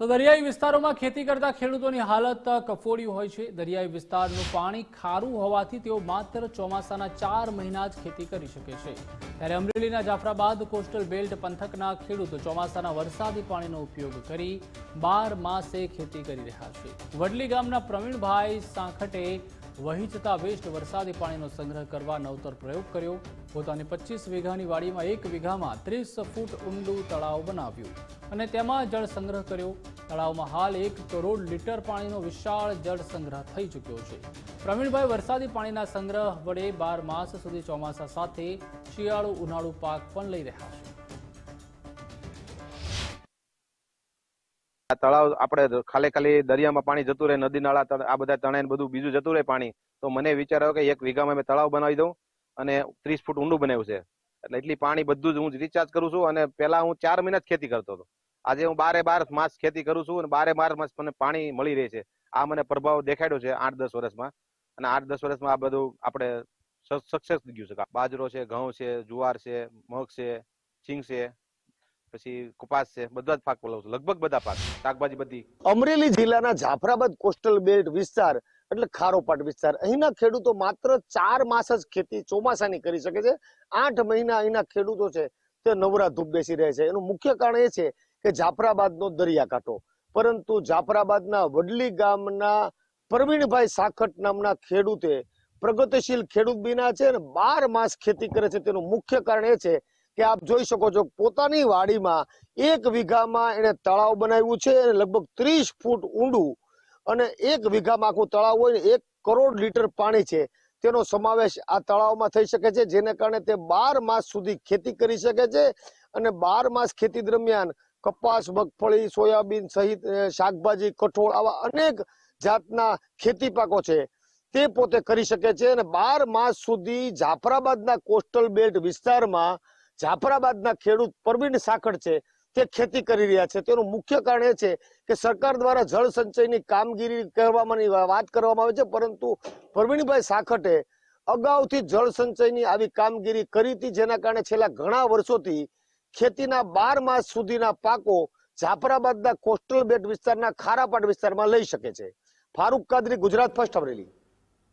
તો દરિયાઈ વિસ્તારોમાં ખેતી કરતા ખેડૂતોની હાલત કફોડી હોય છે. દરિયાઈ વિસ્તારનું પાણી ખારું હોવાથી તેઓ માત્ર ચોમાસાના ચાર મહિના જ ખેતી કરી શકે છે. ત્યારે અમરેલીના જાફરાબાદ કોસ્ટલ બેલ્ટ પંથકના ખેડૂતો ચોમાસાના વરસાદી પાણીનો ઉપયોગ કરી બાર માસે ખેતી કરી રહ્યા છે. વડલી ગામના પ્રવીણભાઈ સાંખટે વહી જતા વેસ્ટ વરસાદી પાણીનો સંગ્રહ કરવા નવતર પ્રયોગ કર્યો. પોતાની પચીસ વીઘાની વાડીમાં એક વીઘામાં ત્રીસ ફૂટ ઊંડું તળાવ બનાવ્યું અને તેમાં જળ સંગ્રહ કર્યો. તળાવમાં હાલ એક કરોડ લીટર પાણીનો વિશાળ જળ સંગ્રહ થઈ ચૂક્યો છે. પ્રવીણભાઈ, વરસાદી પાણીના સંગ્રહ વડે બાર માસ સુધી ચોમાસા સાથે શિયાળુ ઉનાળુ પાક પણ લઈ રહ્યા છે. આ તળાવ આપણે ખાલી ખાલી દરિયામાં પાણી જતું રહે, નદી નાળા આ બધા તણાઈ બધું બીજું જતું રહે પાણી. તો મને વિચાર આવ્યો કે એક વીઘામાં મેં તળાવ બનાવી દઉં અને ત્રીસ ફૂટ ઊંડું બનાવ્યું છે. એટલે એટલી પાણી બધું જ હું રિચાર્જ કરું છું અને પેલા હું ચાર મહિના જ ખેતી કરતો હતો. આજે હું બારે બાર માસ ખેતી કરું છું અને બારે બાર માસ મને પાણી મળી રહે છે. આ મને પ્રભાવ દેખાડ્યો છે આઠ દસ વર્ષમાં. અને આઠ દસ વર્ષમાં આ બધું આપણે સક્સેસ ગયું છે. બાજરો છે, ઘઉં છે, જુવાર છે, મગ છે સિંગ છે. પછી કપાસ છે, બધા જ પાક બોલાવું છું. લગભગ બધા પાક. શાકભાજી બધી. અમરેલી જિલ્લાના જાફરાબાદ કોસ્ટલ બેલ્ટ વિસ્તાર, એટલે ખારોપાટ વિસ્તાર. અહીંના ખેડૂતો માત્ર ચાર માસ જ ખેતી ચોમાસાની કરી શકે છે. આઠ મહિના અહીંના ખેડૂતો છે, તે નવરા ધૂપ બેસી રહે છે. એનું મુખ્ય કારણ એ છે કે જાફરાબાદનો દરિયાકાંઠો. પરંતુ જાફરાબાદના વડલી ગામના પ્રવીણભાઈ સાખટ નામના ખેડૂતે પ્રગતિશીલ ખેડૂત બીના છે અને બાર માસ ખેતી કરે છે. તેનું મુખ્ય કારણ એ છે કે આપ જોઈ શકો છો પોતાની વાડીમાં એક વીઘામાં એને તળાવ બનાવ્યું છે લગભગ ત્રીસ ફૂટ ઊંડું અને એક વીઘામાં આખું તળાવ હોય એક કરોડ લીટર પાણી છે. તેનો સમાવેશ આ તળાવમાં થઈ શકે છે, જેને કારણે તે બાર માસ સુધી ખેતી કરી શકે છે અને બાર માસ ખેતી દરમિયાન કપાસ, મગફળી, સોયાબીન સહિત શાકભાજી, કઠોળ આવા અનેક જાતના ખેતી પાકો છે. તે પોતે કરી શકે છે અને બાર માસ સુધી જાફરાબાદના કોસ્ટલ બેલ્ટ વિસ્તારમાં જાફરાબાદના ખેડૂત પરવીન સાખડ છે, તે ખેતી કરી રહ્યા છે. તેનું મુખ્ય કારણ એ છે કે સરકાર દ્વારા જળ સંચયની કામગીરી કરવાની વાત કરવામાં આવે છે, પરંતુ પરવીનભાઈ સાખટે અગાઉથી જળ સંચયની આવી કામગીરી કરી હતી, જેના કારણે છેલ્લા ઘણા વર્ષોથી ખેતીના બાર માસ સુધીના પાકો જાફરાબાદના કોસ્ટલ બેટ વિસ્તારના ખારાપાટ વિસ્તારમાં લઈ શકે છે. ફારૂક કાદરી, ગુજરાત ફર્સ્ટ અમરેલી.